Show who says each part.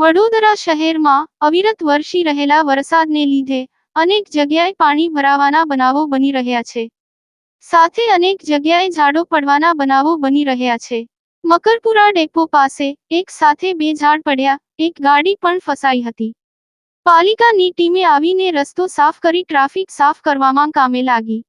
Speaker 1: વડોદરા શહેરમાં અવિરત વરસી રહેલા વરસાદને લીધે અનેક જગ્યાએ પાણી ભરાવાના બનાવો બની રહ્યા છે. સાથે અનેક જગ્યાએ ઝાડો પડવાના બનાવો બની રહ્યા છે. મકરપુરા ડેપો પાસે એક સાથે બે ઝાડ પડ્યા, એક ગાડી પણ ફસાઈ હતી. પાલિકાની ટીમે આવીને રસ્તો સાફ કરી ટ્રાફિક સાફ કરવામાં કામે લાગી.